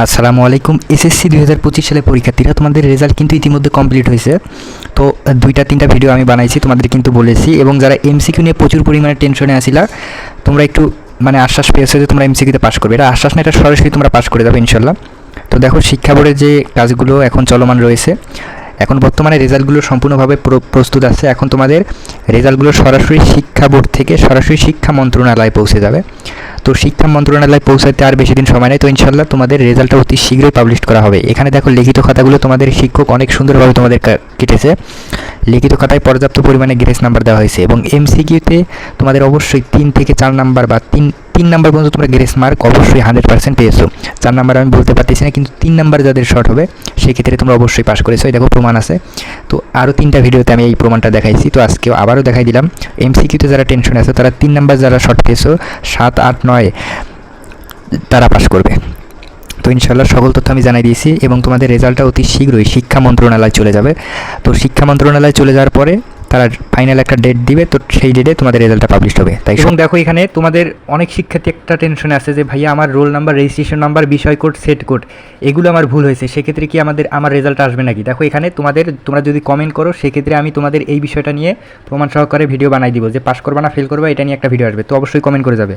আসসালামু আলাইকুম। এসএসসি দুই হাজার পঁচিশ সালে পরীক্ষার্থীরা, তোমাদের রেজাল্ট কিন্তু ইতিমধ্যে কমপ্লিট হয়েছে। তো, দুইটা, তিনটা ভিডিও আমি বানাইছি, তোমাদের কিন্তু বলেছি। এবং যারা এমসিকিউ নিয়ে প্রচুর পরিমাণে টেনশনে আসিলা, তোমরা একটু মানে আশ্বাস পেয়েছ যে তোমরা এমসিকিউতে পাস করবে। এটা আশ্বাস না, এটা সরাসরি তোমরা পাস করে যাবে ইনশাল্লাহ তো দেখো, শিক্ষা বোর্ডের যে কাজগুলো এখন চলমান রয়েছে, এখন বর্তমানে রেজাল্টগুলো সম্পূর্ণভাবে প্র- প্রস্তুত আছে। এখন তোমাদের রেজাল্টগুলো সরাসরি শিক্ষা বোর্ড থেকে সরাসরি শিক্ষা মন্ত্রণালয়ে পৌঁছে যাবে। তো শিক্ষা মন্ত্রণালয় পৌঁছাতে আর বেশি দিন সময় নেই। তো ইনশাল্লাহ তোমাদের রেজাল্টটা অতি শীঘ্রই পাবলিশ করা হবে। এখানে দেখো লিখিত খাতাগুলো তোমাদের শিক্ষক অনেক সুন্দরভাবে তোমাদের কেটেছে। লিখিত খাতায় পর্যাপ্ত পরিমাণে গ্রেস নাম্বার দেওয়া হয়েছে এবং এমসিকিউতে তোমাদের অবশ্যই তিন থেকে চার নাম্বার বা তিন তিন নাম্বার পর্যন্ত তোমরা গ্রেস মার্ক অবশ্যই হান্ড্রেড পার্সেন্ট পেয়েছ। চার নাম্বার আমি বলতে পারতেছি না, কিন্তু তিন নাম্বার যাদের শর্ট হবে, সেক্ষেত্রে তোমরা অবশ্যই পাস করেছ। এই দেখো, প্রমাণ আছে। তো আরও তিনটা ভিডিওতে আমি এই প্রমাণটা দেখাইছি। তো আজকেও আবারও দেখাই দিলাম। এমসিকিউতে যারা টেনশন আছে, তারা তিন নাম্বার যারা শর্ট পেয়েছ, সাত, আট, নয়, তারা পাস করবে। তো ইনশাল্লাহ সকল তথ্য আমি জানাই দিয়েছি এবং তোমাদের রেজাল্টটা অতি শীঘ্রই শিক্ষা মন্ত্রণালয় চলে যাবে। তো শিক্ষা মন্ত্রণালয় চলে যাওয়ার পরে তারা ফাইনাল একটা ডেট দিবে তো সেই ডেটে তোমাদের রেজাল্টটা পাবলিশ হবে। তাই এবং দেখো এখানে তোমাদের অনেক শিক্ষার্থী একটা টেনশনে আছে যে ভাইয়া আমার রোল নাম্বার রেজিস্ট্রেশন নাম্বার বিষয় কোড সেট কোড এগুলো আমার ভুল হয়েছে। সেক্ষেত্রে কি আমাদের আমার রেজাল্ট আসবে নাকি? দেখো এখানে তোমাদের তোমরা যদি কমেন্ট করো সেক্ষেত্রে আমি তোমাদের এই বিষয়টা নিয়ে প্রমাণ সহকারে ভিডিও বানাই দিব যে পাস করবা না ফেল করবা এটা নিয়ে একটা ভিডিও আসবে। তো অবশ্যই কমেন্ট করে যাবে।